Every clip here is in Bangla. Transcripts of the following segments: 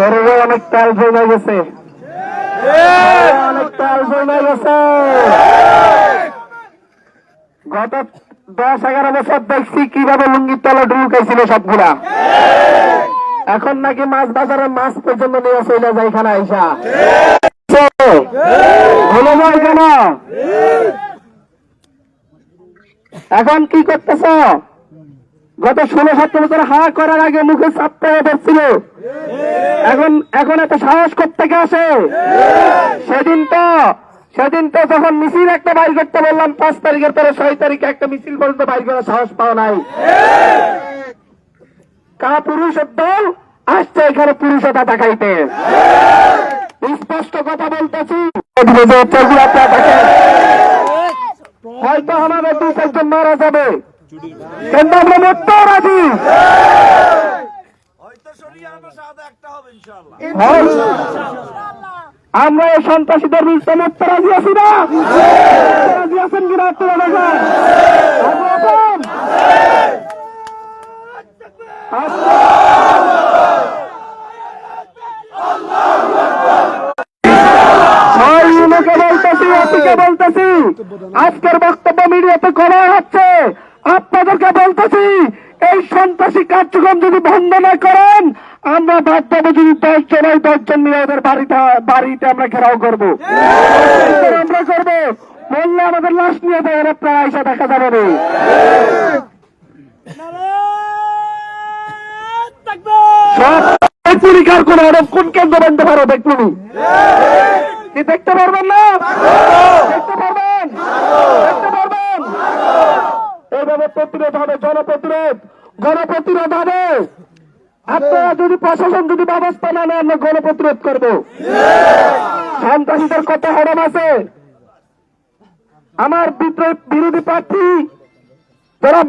শরীরে অনেক তেল জমে গেছে। অনেক তেল জমে গেছে। গত দশ এগারো বছর দেখছি কীভাবে লুঙ্গির তলা ঢুকাইছিল সবগুলা। এখন নাকি মাছ বাজারে মাছ পর্যন্ত নিয়ে চলে যায় এখানে আইসা। এখন কি করতেছ? গত ষোলো সতেরো বছর হা করার আগে মুখে চাপতে ধরছিল। এখন এখন এত সাহস করতে আসে? সেদিন তো সেদিন তো যখন মিছিল একটা বাইর করতে বললাম, পাঁচ তারিখের পরে ছয় তারিখে একটা মিছিল পর্যন্ত বাইর করার সাহস পাওয়া নাই। কা পুরুষের দল আসছে এখানে পুরুষতা দেখাইতে স্পষ্ট কথা বলতেছি। হয়তো আমাদের দু চারজন মারা যাবে। কিন্তু আমরা মরতেও রাজি। আমরা সাদা একটা হবে ইনশাআল্লাহ। আমরা এই সন্ত্রাসীদের বিরুদ্ধে মরতে রাজি আছি না? রাজি আছেন কিনা আপনারা দেখেন রাজি আছেন? ছয় ইউনোকে বলতেছি অতিকে বলতেছি আজকের বক্তব্য মিডিয়াতে করা হচ্ছে আপনাদেরকে বলতেছি এই সন্ত্রাসী কার্যক্রম যদি বন্ধ না করেন আমরা বাধ্য যদি দশ জন এই দশ জন নিয়ে ওদের বাড়িতে বাড়িতে আমরা ঘেরাও করব। আমরা করব। বললে আমাদের লাশ নিয়ে দেয় আপনারা আইসা দেখা যাবে না। কোন আরব কোন কেন্দ্র বানতে পারো দেখুন। কি দেখতে পারবেন না? দেখতে পারবেন? দেখতে প্রতিরোধ হবে, জনপ্রতিরোধ, গণপ্রতিরোধ হবে। আপনারা যদি প্রশাসন যদি ব্যবস্থা না নেয়, আমরা গণপ্রতিরোধ করব। সন্ত্রাসীদের কত হরম আছে? আমার বিদ্রোহ বিরোধী প্রার্থী যারা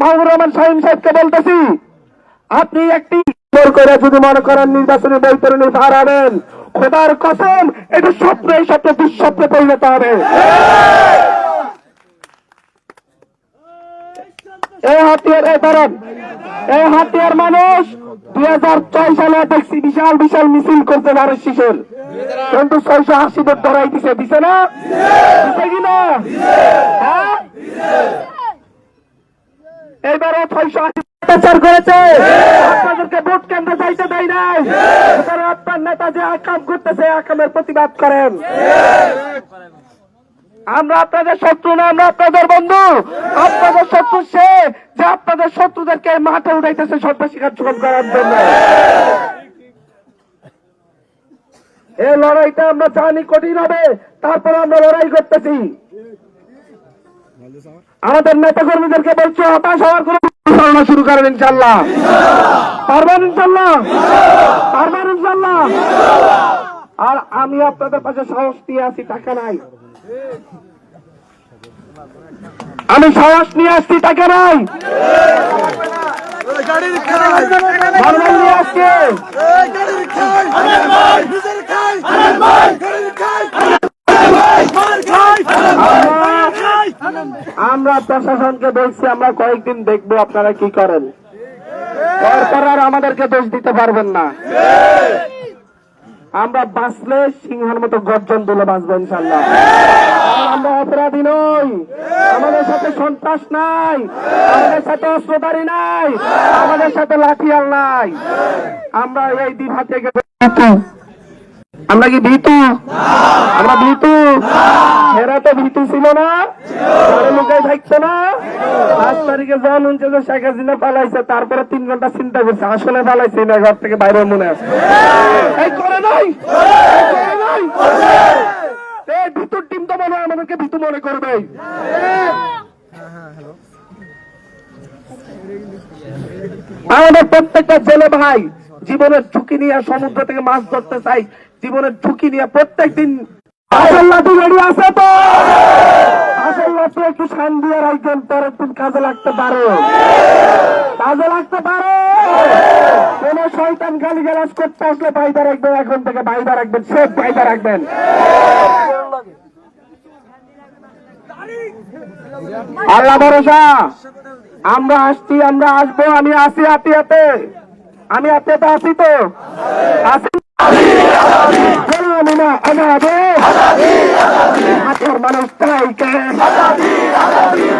মাহবুর রহমান শাহিন সাহেবকে বলতেছি, আপনি একটি যদি মনে করেন নির্বাচনী বৈতরণী ভার আনেন, খোদার কসম, এটা স্বপ্ন স্বপ্ন দুঃস্বপ্নে পরিণত হবে। এই হাতিয়ার, এই এই হাতিয়ার মানুষ দুই হাজার ছয় সালে দেখছি বিশাল বিশাল মিছিল করতে পারে শিশুর। কিন্তু ছয়শো আশি ধরাই দিছে। দিছে না? দিছে কিনা হ্যাঁ? আশি অত্যাচার করেছে। আপনাদেরকে ভোট কেন্দ্রে যাইতে দেয় নাই। আপনার নেতা যে আকাম করতেছে, আকামের প্রতিবাদ করেন। আমরা আপনাদের শত্রু না, আমরা আপনাদের বন্ধু। আপনাদের শত্রু সে যে আপনাদের শত্রুদেরকে মাঠে উঠাইতেছে সন্ত্রাসী কার্যক্রম করার জন্য। এই লড়াইটা আমরা জানি কঠিন হবে, তারপর আমরা লড়াই করতেছি। আমাদের নেতা কর্মীদেরকে বলছি, হতাশ হওয়ার কোন ধারণা শুরু করেন ইনশাল্লাহ পারবেন ইনশাল্লাহ পারবেন ইনশাল্লাহ আর আমি আপনাদের পাশে সাহস দিয়ে আছি, টাকা নাই। আমি সাহস নিয়ে আসছি, তাকে নাই। আমরা প্রশাসনকে বলছি, আমরা কয়েকদিন দেখব আপনারা কি করেন। এরপর আর আমাদেরকে দোষ দিতে পারবেন না। আমরা বাঁচলে সিংহের মতো গর্জন তুলে বাঁচবো ইনশাল্লাহ আমরা অপরাধী নই। আমাদের সাথে সন্ত্রাস নাই। আমাদের সাথে অস্ত্রধারী নাই। আমাদের সাথে লাঠিয়াল নাই। আমরা এই দিভা থেকে। আমরা কি ভীতু? আমরা ভীতু? এরা তো ভীতু ছিল না? ঘরে লুকাই থাকতো না? পাঁচ তারিখে জন হচ্ছে যে শেখ হাসিনা পালাইছে, তারপরে তিন ঘণ্টা চিন্তা করছে, আসলে পালাইছে না, ঘর থেকে বাইরে মনে আছে। ভিতর টিম তো মনে হয় আমাদেরকে ভীতু মনে করবে। আমাদের প্রত্যেকটা জেলে ভাই জীবনের ঝুঁকি নিয়ে সমুদ্র থেকে মাছ ধরতে চাই, জীবনের ঝুঁকি নিয়ে প্রত্যেক দিন একটু দিয়ে রাখবেন কাজে লাগতে কাজে লাগতে কোন শয়তান গালি গালাজ করতে আসলে বাইদা রাখবেন, এখন থেকে বাইদা রাখবেন, সব বাইদা রাখবেন। আল্লাহ ভরসা। আমরা আসছি, আমরা আসব, আমি আসি হাতে আমি আপনাতে আছি তো। আছি আমাদের হাতের মানুষ কে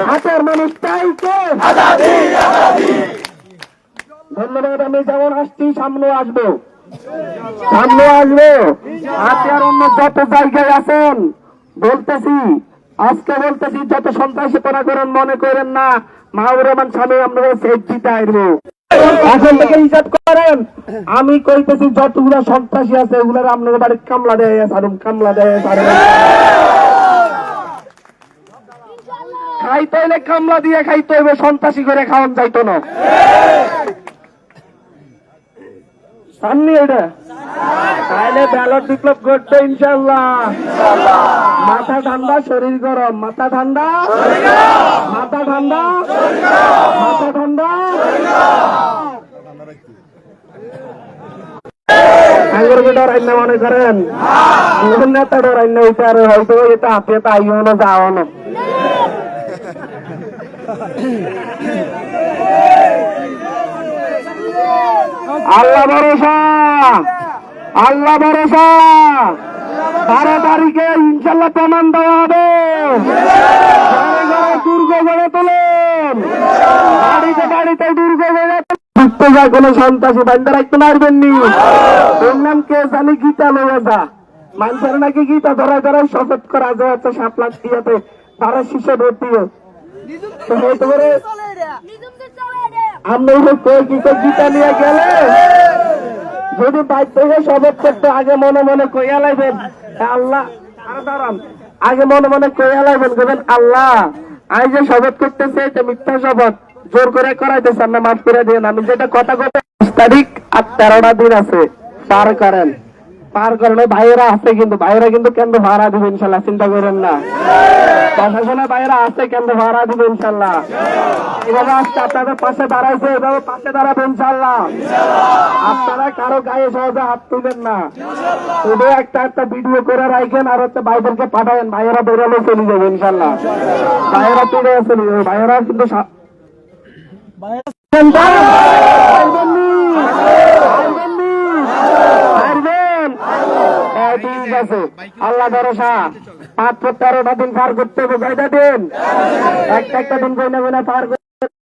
হাতের মানুষ কে ধন্যবাদ আমি যেমন আসছি সামনে আসব সামনে আসব আর অন্য যত জায়গায় আছেন বলতেছি আজকে বলতেছি যত সন্ত্রাসী করা করেন মনে করেন না মাহবুর রহমান স্বামী আমরা সেফ দিতে আসব এখন থেকে হিসাব করেন। আমি কইতেছি, যতগুলা সন্ত্রাসী আছে ওগুলার আপনার বাড়ি কামলা দেয় সারুম কামলা দেয় সারুম খাইতে হইলে কামলা দিয়ে খাইতে হইবে, সন্ত্রাসী করে খাওয়ান যাইতো না। সামনে এটা? তাহলে ব্যালট বিপ্লব করতে ইনশাল্লাহ মাথা ঠান্ডা, শরীর গরম। মাথা ঠান্ডা? মাথা ঠান্ডা? মাথা আল্লাহ ভরসা। আল্লাহ ভরসা। বারো তারিখে ইনশাল্লাহ প্রমাণ দেওয়া হবে। দুর্গ গড়ে গীতা নিয়ে গেলে? যদি শপথ করতে আগে মনে মনে কইয়া লাইবেন আল্লাহ আগে মনে মনে কইয়া বলবেন আল্লাহ আমি যে শপথ করতেছে এটা মিথ্যা শপথ জোর করে করাইতেছে না মাফ করে দিন। আমি যেটা কথা কথা তারিখ আর তেরোটা দিন আছে। পার করেন। পার করেন ভাইয়েরা আছে কিন্তু, ভাইয়েরা কিন্তু কেন্দ্র ভাড়া দিবে ইনশাল্লাহ, চিন্তা করেন না। প্রশাসনের ভাইয়েরা আছে, কেন্দ্র ভাড়া দিবে ইনশাল্লাহ। এভাবে আপনাদের পাশে দাঁড়াইছে, এভাবে পাশে দাঁড়াবে ইনশাল্লাহ। আপনারা কারও গায়ে সহজে হাত তুলবেন না। শুধু একটা একটা ভিডিও করে রাখেন, আর হচ্ছে ভাইদেরকে পাঠাবেন ভাইয়েরা বেরোলে চলে যাবে ইনশাল্লাহ। ভাইয়েরা চলে চলে যাবে ভাইয়েরা কিন্তু পারবেন নি? পারবেন নি? পারবেন? হ্যাঁ, ঠিক আছে। আল্লাহ ভরসা। পাঁচ তেরোটা দিন পার করতে হবে। একটা একটা দিন বইনে কইনা পার